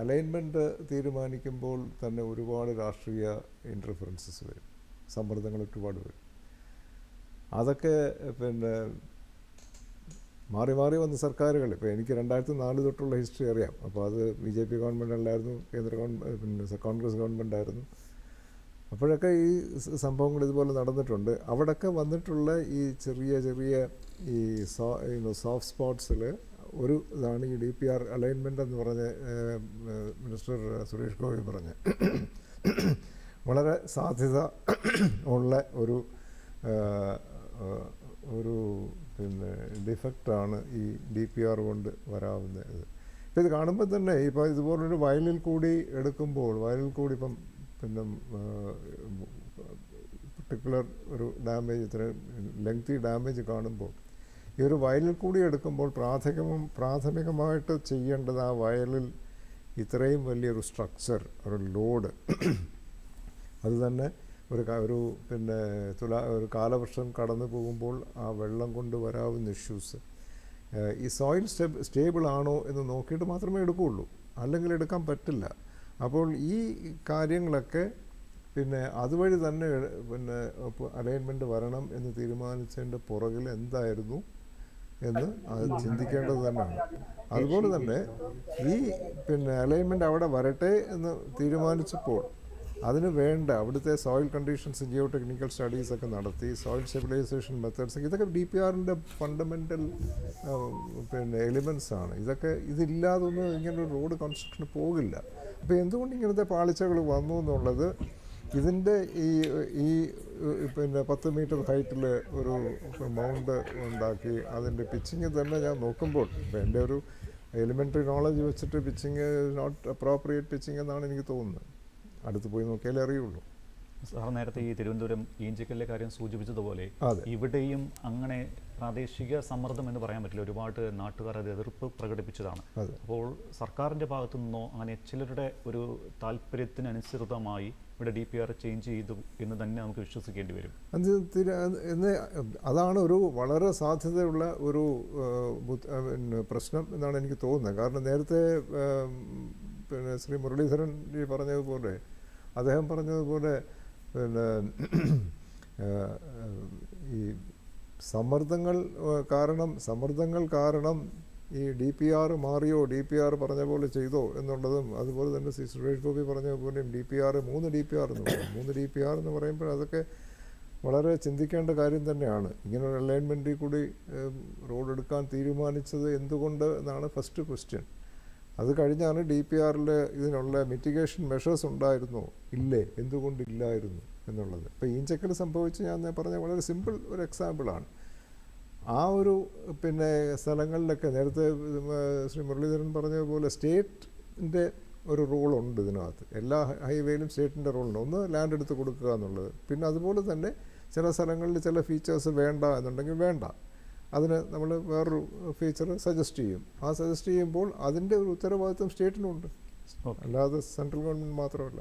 Alignment തീരുമാനിക്കുമ്പോൾ തന്നെ ഒരുപാട് രാഷ്ട്രീയ ഇന്റർഫറൻസസ് വരും. സമ്മർദ്ദങ്ങൾ ഒരുപാട് വരും. അതൊക്കെ പിന്നെ മാറി മാറി വന്ന സർക്കാരുകൾ. ഇപ്പോൾ എനിക്ക് രണ്ടായിരത്തി നാല് തൊട്ടുള്ള ഹിസ്റ്ററി അറിയാം. അപ്പോൾ അത് ബി ജെ പി ഗവൺമെന്റ് അല്ലായിരുന്നു കേന്ദ്ര ഗവൺമെന്റ് പിന്നെ കോൺഗ്രസ് ഗവൺമെന്റ് ആയിരുന്നു. അപ്പോഴൊക്കെ ഈ സംഭവങ്ങൾ ഇതുപോലെ നടന്നിട്ടുണ്ട്. അവിടെയൊക്കെ വന്നിട്ടുള്ള ഈ ചെറിയ ചെറിയ ഈ സോ സോഫ്റ്റ് സ്പോട്ട്സിൽ ഒരു ഇതാണ് ഈ ഡി പി ആർ അലൈൻമെന്റ് എന്ന് പറഞ്ഞ മിനിസ്റ്റർ സുരേഷ് ഗോപി പറഞ്ഞ്. വളരെ സാധ്യത ഉള്ള ഒരു ഒരു പിന്നെ ഡിഫക്റ്റാണ് ഈ ഡി പി ആർ കൊണ്ട് വരാവുന്ന ഇത് ഇപ്പം ഇത് കാണുമ്പോൾ തന്നെ ഇപ്പോൾ ഇതുപോലൊരു വയലിൽ കൂടി എടുക്കുമ്പോൾ വയലിൽ കൂടി ഇപ്പം പിന്നെ പർട്ടിക്കുലർ ഒരു ഡാമേജ് ഇത്ര ലെങ്തി ഡാമേജ് കാണുമ്പോൾ ഈ ഒരു വയലിൽ കൂടി എടുക്കുമ്പോൾ പ്രാഥമികം പ്രാഥമികമായിട്ട് ചെയ്യേണ്ടത് ആ വയലിൽ ഇത്രയും വലിയൊരു സ്ട്രക്ചർ ഒരു ലോഡ് അതുതന്നെ ഒരു ഒരു പിന്നെ തുലാ ഒരു കാലവർഷം കടന്നു പോകുമ്പോൾ ആ വെള്ളം കൊണ്ട് വരാവുന്ന ഇഷ്യൂസ് ഈ സോയിൽ സ്റ്റെബ് സ്റ്റേബിൾ ആണോ എന്ന് നോക്കിയിട്ട് മാത്രമേ എടുക്കുകയുള്ളൂ. അല്ലെങ്കിൽ എടുക്കാൻ പറ്റില്ല. അപ്പോൾ ഈ കാര്യങ്ങളൊക്കെ പിന്നെ അതുവഴി തന്നെ പിന്നെ അലൈൻമെന്റ് വരണം എന്ന് തീരുമാനിച്ചതിന്റെ പുറകിൽ എന്തായിരുന്നു? എന്ന് ചിന്തിക്കേണ്ടത് തന്നെയാണ്. അതുപോലെ തന്നെ ഈ പിന്നെ അലൈൻമെന്റ് അവിടെ വരട്ടെ എന്ന് തീരുമാനിച്ചപ്പോൾ അതിന് വേണ്ട അവിടുത്തെ soil conditions geo technical studies ഒക്കെ നടത്തി സോയിൽ സ്റ്റെബിലൈസേഷൻ മെത്തേഡ്സ് ഇതൊക്കെ ഡി പി ആറിന്റെ ഫണ്ടമെന്റൽ പിന്നെ എലിമെൻസ് ആണ്. ഇതൊക്കെ ഇതില്ലാതൊന്നും ഇങ്ങനെ ഒരു റോഡ് കൺസ്ട്രക്ഷന് പോകില്ല. അപ്പോൾ എന്തുകൊണ്ട് ഇങ്ങനത്തെ പാളിച്ചകൾ വന്നു എന്നുള്ളത് ഇതിന്റെ ഈ ഈ പിന്നെ പത്ത് മീറ്റർ ഹൈറ്റിൽ ഒരു മൗണ്ട് ഉണ്ടാക്കി അതിന്റെ പിച്ചിങ് തന്നെ ഞാൻ നോക്കുമ്പോൾ എന്റെ ഒരു എലിമെന്ററി നോളജ് വെച്ചിട്ട് പിച്ചിങ് നോട്ട് അപ്രോപ്രിയേറ്റ് പിച്ചിങ് എന്നാണ് എനിക്ക് തോന്നുന്നത്. അടുത്ത് പോയി നോക്കിയാലേ അറിയുള്ളൂ. സാർ നേരത്തെ ഈ തിരുവനന്തപുരം ഈഞ്ചിക്കലിലെ കാര്യം സൂചിപ്പിച്ചതുപോലെ ഇവിടെയും അങ്ങനെ പ്രാദേശിക സമ്മർദ്ദം എന്ന് പറയാൻ പറ്റില്ല. ഒരുപാട് നാട്ടുകാർ അത് എതിർപ്പ് പ്രകടിപ്പിച്ചതാണ്. അപ്പോൾ സർക്കാരിന്റെ ഭാഗത്തു നിന്നോ അങ്ങനെ ചിലരുടെ ഒരു താല്പര്യത്തിനനുസൃതമായി ഇവിടെ ഡി പി ആർ ചേഞ്ച് ചെയ്തു എന്ന് തന്നെ നമുക്ക് വിശ്വസിക്കേണ്ടി വരും. അത് എന്ന് അതാണ് ഒരു വളരെ സാധ്യതയുള്ള ഒരു പ്രശ്നം എന്നാണ് എനിക്ക് തോന്നുന്നത്. കാരണം നേരത്തെ പിന്നെ ശ്രീ മുരളീധരൻ പറഞ്ഞതുപോലെ അദ്ദേഹം പറഞ്ഞതുപോലെ പിന്നെ ഈ സമ്മർദ്ദങ്ങൾ കാരണം സമ്മർദ്ദങ്ങൾ കാരണം ഈ ഡി പി ആർ മാറിയോ ഡി പി ആർ പറഞ്ഞ പോലെ ചെയ്തോ എന്നുള്ളതും അതുപോലെ തന്നെ ശ്രീ സുരേഷ് ഗോപി പറഞ്ഞ പോലെയും ഡി പി ആർ മൂന്ന് ഡി പി ആർ എന്ന് പറയും. മൂന്ന് ഡി പി ആർ എന്ന് പറയുമ്പോൾ അതൊക്കെ വളരെ ചിന്തിക്കേണ്ട കാര്യം തന്നെയാണ്. ഇങ്ങനെ ഒരു അലൈൻമെന്റിൽ കൂടി റോഡ് എടുക്കാൻ തീരുമാനിച്ചത് എന്തുകൊണ്ട് എന്നാണ് ഫസ്റ്റ് ക്വസ്റ്റ്യൻ അത് കഴിഞ്ഞാണ് ഡി പി ആറിൽ ഇതിനുള്ള മിറ്റിഗേഷൻ മെഷേഴ്സ് ഉണ്ടായിരുന്നു. ഇല്ലേ? എന്തുകൊണ്ടില്ലായിരുന്നു എന്നുള്ളത്. ഇപ്പോൾ ഈഞ്ചക്കൽ സംഭവിച്ച് ഞാൻ പറഞ്ഞ വളരെ സിമ്പിൾ ഒരു എക്സാമ്പിളാണ് ആ ഒരു പിന്നെ സ്ഥലങ്ങളിലൊക്കെ നേരത്തെ ശ്രീ മുരളീധരൻ പറഞ്ഞതുപോലെ സ്റ്റേറ്റിന്റെ ഒരു റോളുണ്ട് ഇതിനകത്ത്. എല്ലാ ഹൈവേയിലും സ്റ്റേറ്റിന്റെ റോളുണ്ട് ഒന്ന് ലാൻഡ് എടുത്ത് കൊടുക്കുക എന്നുള്ളത്. പിന്നെ അതുപോലെ തന്നെ ചില സ്ഥലങ്ങളിൽ ചില ഫീച്ചേഴ്സ് വേണ്ട എന്നുണ്ടെങ്കിൽ വേണ്ട. അതിന് നമ്മൾ വേറൊരു ഫീച്ചർ സജസ്റ്റ് ചെയ്യും. ആ സജസ്റ്റ് ചെയ്യുമ്പോൾ അതിന്റെ ഒരു ഉത്തരവാദിത്വം സ്റ്റേറ്റിനുണ്ട് അല്ലാതെ സെൻട്രൽ ഗവൺമെന്റ് മാത്രമല്ല.